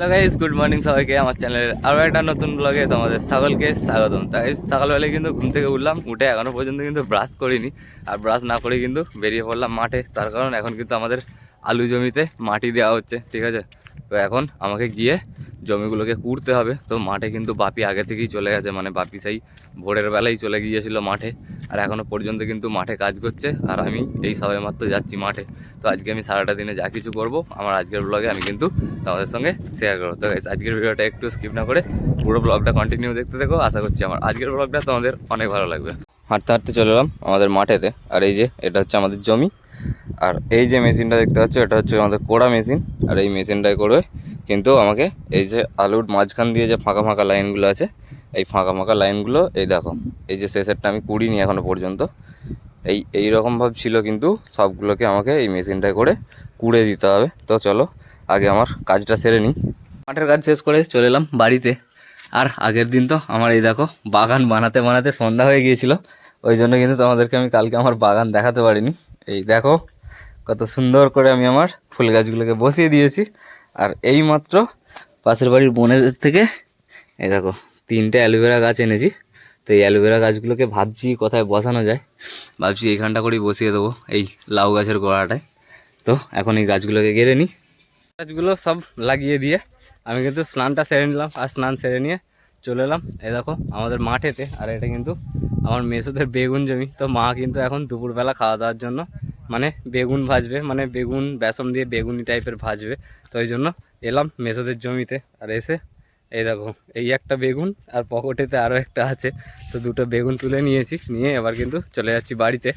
Hello guys good morning সবাইকে আমার চ্যানেলের আরও একটা নতুন ব্লগে তোমাদের সকলকে স্বাগতম। তাই সকালবেলায় কিন্তু ঘুম থেকে উঠলাম, উঠে এখনও পর্যন্ত কিন্তু ব্রাশ করিনি। আর ব্রাশ না করে কিন্তু বেরিয়ে পড়লাম মাঠে। তার কারণ এখন কিন্তু আমাদের আলু জমিতে মাটি দেওয়া হচ্ছে, ঠিক আছে? তো এখন আমাকে গিয়ে জমিগুলোকে কুড়তে হবে। তো মাঠে কিন্তু বাপি আগে থেকেই চলে গেছে মানে বাপি সেই ভোরের বেলায় চলে গিয়েছিল মাঠে। আর এখনও পর্যন্ত কিন্তু মাঠে কাজ করছে, আর আমি এই সবাই মাত্র যাচ্ছি মাঠে। তো আজকে আমি সারাটা দিনে যা কিছু করব, আমার আজকের ব্লগে আমি কিন্তু তোমাদের সঙ্গে শেয়ার করব। তো আজকের ভিডিওটা একটু স্কিপ না করে পুরো ব্লগটা কন্টিনিউ দেখতে দেখো আশা করছি আমার আজকের ব্লগটা তোমাদের অনেক ভালো লাগবে। হাঁটতে হাঁটতে চলে এলাম আমাদের মাঠেতে, আর এই যে এটা হচ্ছে আমাদের জমি, আর এই যে মেশিনটা দেখতে পাচ্ছ, এটা হচ্ছে আমাদের কোড়া মেশিন, আর এই মেশিনটাই করবে কিন্তু আমাকে এই যে আলুর মাঝখান দিয়ে যে ফাঁকা ফাঁকা লাইনগুলো আছে এই ফাঁকা ফাঁকা লাইনগুলো এই দেখো এই যে শেষেরটা আমি কুড়িনি এখনও পর্যন্ত এই এই রকমভাবে ছিল কিন্তু সবগুলোকে আমাকে এই মেশিনটায় করে কুড়ে দিতে হবে। তো চলো আগে আমার কাজটা সেরে নিই। মাঠের কাজ শেষ করে চলে এলাম বাড়িতে। আর আগের দিন তো আমার এই দেখো বাগান বানাতে বানাতে সন্ধ্যা হয়ে গিয়েছিল। ওই জন্য কিন্তু তোমাদেরকে আমি কালকে আমার বাগান দেখাতে পারিনি। এই দেখো কত সুন্দর করে আমি আমার ফুল গাছগুলোকে বসিয়ে দিয়েছি। আর এই মাত্র পাশের বাড়ির বোনেদের থেকে এই দেখো তিনটে অ্যালোভেরা গাছ এনেছি। তো এই অ্যালোভেরা গাছগুলোকে ভাবছি কোথায় বসানো যায়। ভাবছি এইখানটা করেই বসিয়ে দেবো, এই লাউ গাছের গোড়াটায়। তো এখন এই গাছগুলোকে গেড়ে নিই। গাছগুলো সব লাগিয়ে দিয়ে আমি কিন্তু স্নানটা সেরে নিলাম, আর স্নান সেরে নিয়ে চলে এলাম। এই দেখো, আমাদের মাঠেতে, আর এটা কিন্তু আমার মেসোদের বেগুন জমি। তো মা কিন্তু এখন দুপুরবেলা খাওয়া দাওয়ার জন্য মানে বেগুন ভাজবে মানে বেগুন, বেসন দিয়ে বেগুনি টাইপের ভাজবে। তো ওই জন্য এলাম মেসোদের জমিতে, আর এসে এই দেখো, এই একটা বেগুন আর পকেটেতে আরও একটা আছে। তো দুটো বেগুন তুলে নিয়েছি, নিয়ে এবার কিন্তু চলে যাচ্ছি বাড়িতে।